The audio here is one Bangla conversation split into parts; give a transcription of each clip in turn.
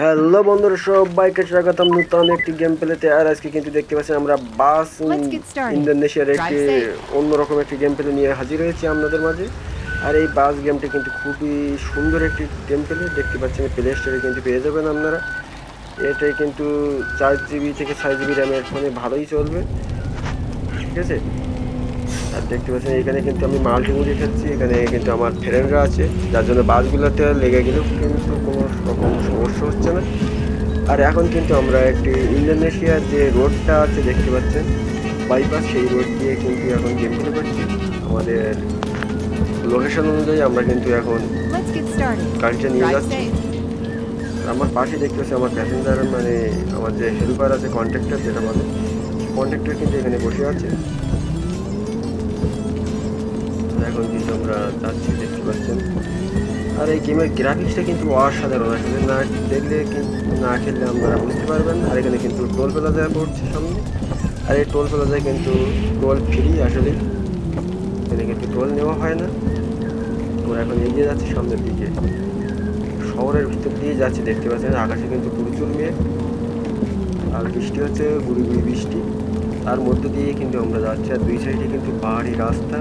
হ্যালো বন্ধুরা সবাইকে স্বাগতম। নতুন একটি গেম প্লেতে আর আজকে কিন্তু দেখতে পাচ্ছেন আমরা বাস. ইন্দোনেশিয়ার একটি. অন্যরকম একটি গেম প্লে নিয়ে হাজির হয়েছি আপনাদের মাঝে। আর এই বাস গেমটি কিন্তু খুবই সুন্দর একটি গেম প্লে দেখতে পাচ্ছেন প্লে স্টোরে কিন্তু পেয়ে যাবেন আপনারা। এটাই কিন্তু চার জিবি থেকে ছয় জিবি র্যামের ফোনে ভালোই চলবে। ঠিক আছে? আর দেখতে পাচ্ছেন এখানে কিন্তু আমি মাল্টিমুডি খেলছি এখানে কিন্তু আমার ফ্রেন্ডরা আছে যার জন্য বাসগুলোতে লেগে গেলেও কিন্তু কোনো রকম সমস্যা হচ্ছে না। আর এখন কিন্তু আমরা একটি ইন্দোনেশিয়ার যে রোডটা আছে দেখতে পাচ্ছেন বাইপাস সেই রোড দিয়ে কিন্তু এখন গেম প্লে পাচ্ছি আমাদের লোকেশন অনুযায়ী আমরা কিন্তু এখন. গাড়িটা নিয়ে যাচ্ছি। আমার পাশে দেখতে পাচ্ছি আমার প্যাসেঞ্জার মানে আমার যে হেল্পার আছে কন্ট্রাক্টর যেটা বলে কন্ট্রাক্টর কিন্তু এখানে বসে আছে। এখন কিন্তু আমরা যাচ্ছি, দেখতে পাচ্ছেন? আর এই গেমের গ্রাফিক্সটা কিন্তু অসাধারণ আসলে। না দেখলে কিন্তু, না খেললে আপনারা বুঝতে পারবেন আর এখানে কিন্তু টোল প্লাজা পড়ছে সামনে। আর এই টোল প্লাজায় কিন্তু টোল ফ্রি আসলে। এখানে কিন্তু টোল নেওয়া হয় না। আমরা এখন এগিয়ে যাচ্ছি সামনের দিকে। শহরের ভিতর দিয়ে যাচ্ছি, দেখতে পাচ্ছেন? আকাশে কিন্তু প্রচুর মেঘ। আর বৃষ্টি হচ্ছে, গুড়ি গুড়ি বৃষ্টি। তার মধ্যে দিয়ে কিন্তু আমরা যাচ্ছি। আর দুই সাইডে কিন্তু পাহাড়ি রাস্তা।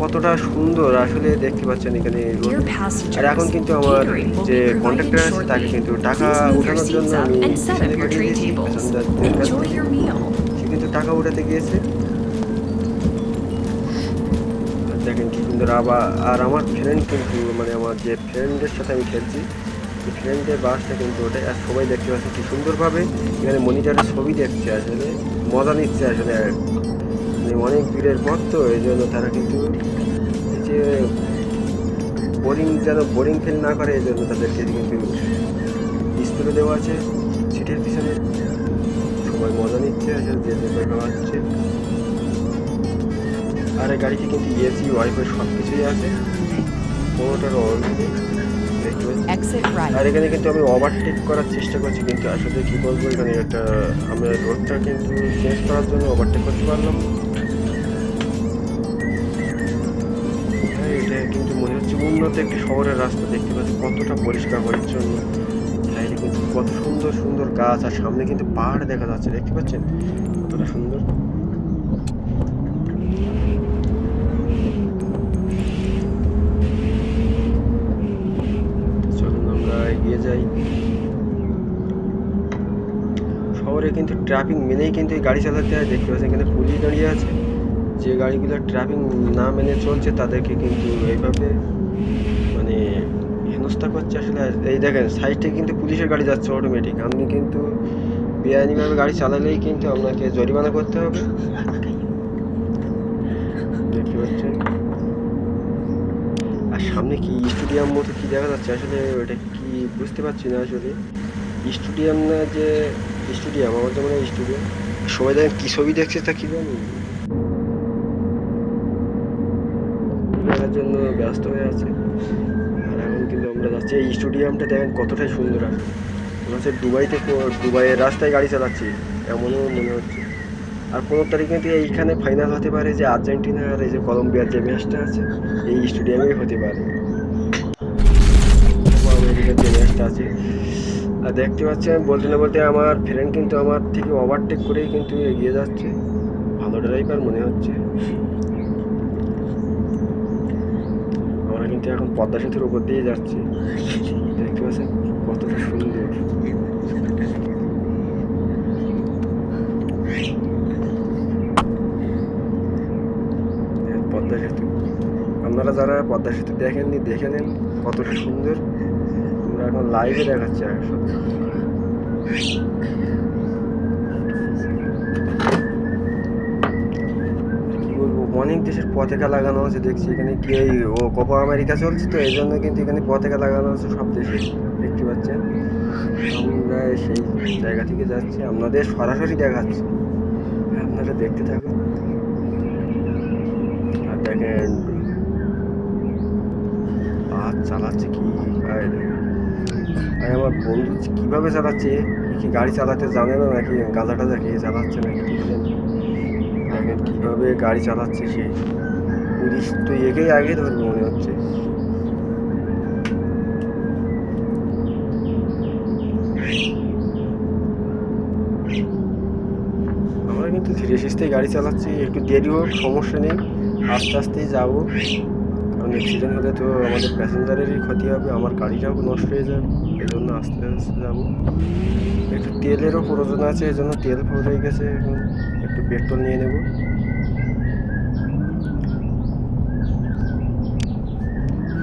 কতটা সুন্দর আসলে দেখতে পাচ্ছেন এখানে আর এখন কিন্তু আমার যে কন্ট্রাক্টর আছে তাকে কিন্তু টাকা উঠানোর জন্য আমি. সে কিন্তু টাকা উঠাতে গিয়েছে। দেখেন কি সুন্দর আবার আর আমার ফ্রেন্ড কিন্তু মানে আমার যে ফ্রেন্ডের সাথে আমি খেলছি ফ্রেন্ডের বাসটা কিন্তু ওটাই আর সবাই দেখতে পাচ্ছে কি সুন্দরভাবে এখানে মনিটরে ছবি দেখছে আসলে মজা নিচ্ছে আসলে। অনেক দূরের পথ তো এই জন্য তারা কিন্তু এই যে বোরিং যেন বোরিং ফিল না করে এই জন্য তাদেরকে কিন্তু ডিসপ্লে দেওয়া আছে সিটের পিছনে। সবাই মজা নিচ্ছে আসলে যে যে খাওয়াচ্ছে আর এই গাড়িতে কিন্তু এসি ওয়াইফাই সব কিছুই আছে কোনোটার আর এখানে কিন্তু আমি ওভারটেক করার চেষ্টা করছি কিন্তু আসলে কি বলব এখানে একটা আমরা রোডটা কিন্তু চেঞ্জ করার জন্য ওভারটেক করতে পারলাম। কিন্তু মনে হচ্ছে উন্নত একটি শহরের রাস্তা দেখতে পাচ্ছি। কতটা পরিষ্কার পরিচ্ছন্ন। সাইডে কিন্তু কত সুন্দর সুন্দর গাছ, আর সামনে কিন্তু পাহাড় দেখা যাচ্ছে। দেখতে পাচ্ছেন? কতটা সুন্দর। আমরা এগিয়ে যাই। শহরে কিন্তু ট্রাফিক মেনেই কিন্তু গাড়ি চালাতে হয়। দেখতে পাচ্ছেন এখানে পুলিশ দাঁড়িয়ে আছে। যে গাড়িগুলো ট্রাফিক না মেনে চলছে তাদেরকে কিন্তু এইভাবে মানে হেনস্থা করছে আসলে। এই দেখেন সাইডে কিন্তু পুলিশের গাড়ি যাচ্ছে অটোমেটিক আপনি কিন্তু বেআইনিভাবে গাড়ি চালালেই কিন্তু আপনাকে জরিমানা করতে হবে। দেখতে পাচ্ছেন? আর সামনে কি স্টেডিয়াম মতো কি দেখা যাচ্ছে? আসলে ওটা কি বুঝতে পারছি না আসলে। স্টেডিয়াম না যে স্টুডিয়াম আমার মনে হয় স্টেডিয়াম সবাই দেখেন কি ছবি দেখছে তা কি জানি। জন্য ব্যস্ত হয়ে আছে। আর এখন কিন্তু আমরা যাচ্ছি। এই স্টেডিয়ামটা দেখেন কতটাই সুন্দর আছে মনে হচ্ছে দুবাইতে দুবাইয়ের রাস্তায় গাড়ি চালাচ্ছি। এমনও মনে হচ্ছে। আর পনেরো তারিখ এইখানে ফাইনাল হতে পারে যে আর্জেন্টিনা আর এই যে কলম্বিয়ার যে ম্যাচটা আছে, এই স্টেডিয়ামেই হতে পারে। আমেরিকার যে ম্যাচটা আছে। আর দেখতে পাচ্ছেন বলতে না বলতে আমার ফ্রেন্ড কিন্তু আমার থেকে ওভারটেক করেই কিন্তু এগিয়ে যাচ্ছে। ভালো ড্রাইভার মনে হচ্ছে আমরা কিন্তু এখন পদ্মা সেতুর উপর দিয়ে যাচ্ছি। দেখতে পাচ্ছেন কতটা সুন্দর। পদ্মা সেতু। আপনারা যারা পদ্মা সেতু দেখেননি, দেখে নেন কতটা সুন্দর। আমরা এখন লাইভে দেখাচ্ছি আসলে কি বলব অনেক দেশের পতাকা লাগানো আছে, দেখছি এখানে কি ও কোপা আমেরিকা চলছে তো, এই জন্য কিন্তু এখানে পতাকা লাগানো আছে সব দেশে, দেখতে পাচ্ছেন? আমরা সেই জায়গা থেকে যাচ্ছি, আপনাদের সরাসরি দেখাচ্ছি। আপনারা দেখতে থাকুন। আর দেখেন আর চালাচ্ছে কি? আর আমার বন্ধু, কীভাবে চালাচ্ছে? কি গাড়ি চালাতে জানে না নাকি? গাঁজা টাজা খেয়ে চালাচ্ছে নাকি? দেখেন কীভাবে গাড়ি চালাচ্ছে সে। পুলিশ তো একেই আগে ধরবে মনে হচ্ছে। আমরা কিন্তু ধীরে সুস্থে গাড়ি চালাচ্ছি, একটু দেরি হোক, সমস্যা নেই। আস্তে আস্তেই যাব। কারণ অ্যাক্সিডেন্ট হলে তো আমাদের প্যাসেঞ্জারেরই ক্ষতি হবে, আমার গাড়িটাও নষ্ট হয়ে যাবে। এই জন্য আস্তে আস্তে যাব। একটু তেলেরও প্রয়োজন আছে এই জন্য তেল ফুল হয়ে গেছে এখন। একটু পেট্রোল নিয়ে নেব।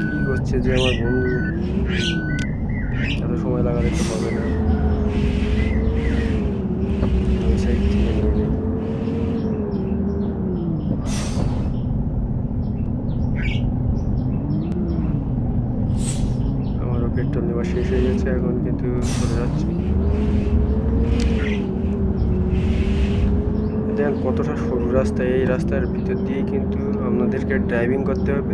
কি করছে যে আমার বন্ধু এত সময় লাগালে তো হবে না। ওই সাইড আমারও পেট্রোল নেওয়া শেষ হয়ে গেছে, এখন কিন্তু চলে যাচ্ছি। দেখেন কতটা সরু রাস্তা, এই রাস্তার ভিতর দিয়ে কিন্তু আপনাদেরকে ড্রাইভিং করতে হবে।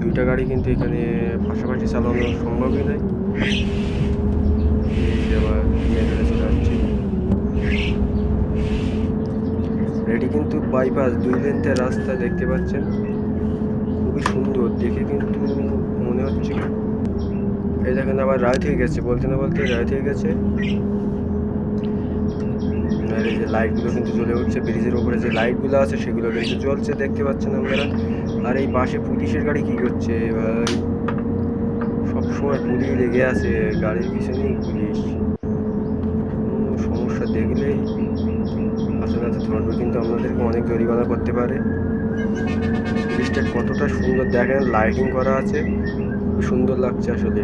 দুইটা গাড়ি কিন্তু এখানে পাশাপাশি চালানো সম্ভবই নয় আবার এটি কিন্তু বাইপাস দুই লেন্থের রাস্তা দেখতে পাচ্ছেন। খুবই সুন্দর, দেখে কিন্তু মনে হচ্ছে। এই দেখেন আবার রাইট হয়ে গেছে, বলতে না বলতে রাইট হয়ে গেছে। আর এই যে লাইটগুলো কিন্তু জ্বলে উঠছে, ব্রিজের উপরে যে লাইটগুলো আছে সেগুলো কিন্তু জ্বলছে, দেখতে পাচ্ছেন আপনারা। আর এই পাশে পুলিশের গাড়ি কী করছে সবসময় পুলিশ লেগে আছে, গাড়ির পিছনেই পুলিশ। সমস্যা দেখলেই নাতে ধরবে কিন্তু আপনাদেরকে অনেক জরিমানা করতে পারে। ব্রিজটা কতটা সুন্দর দেখেন লাইটিং করা আছে। খুব সুন্দর লাগছে আসলে।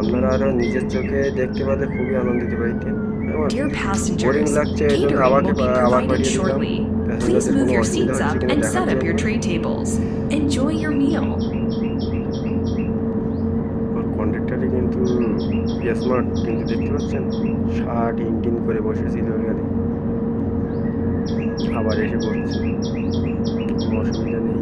আপনারা আরও নিজের চোখে দেখতে পারলে খুবই আনন্দিত আমার Dear passengers, catering will be provided shortly. Please move your seats up and set up your tray tables. Enjoy your meal. কন্ডাক্টারই কিন্তু স্মার্ট কিন্তু দেখতে পাচ্ছেন শার্ট ইঞ্জিন করে বসেছিল ওখানে আবার এসে পড়ছে কোনো অসুবিধা নেই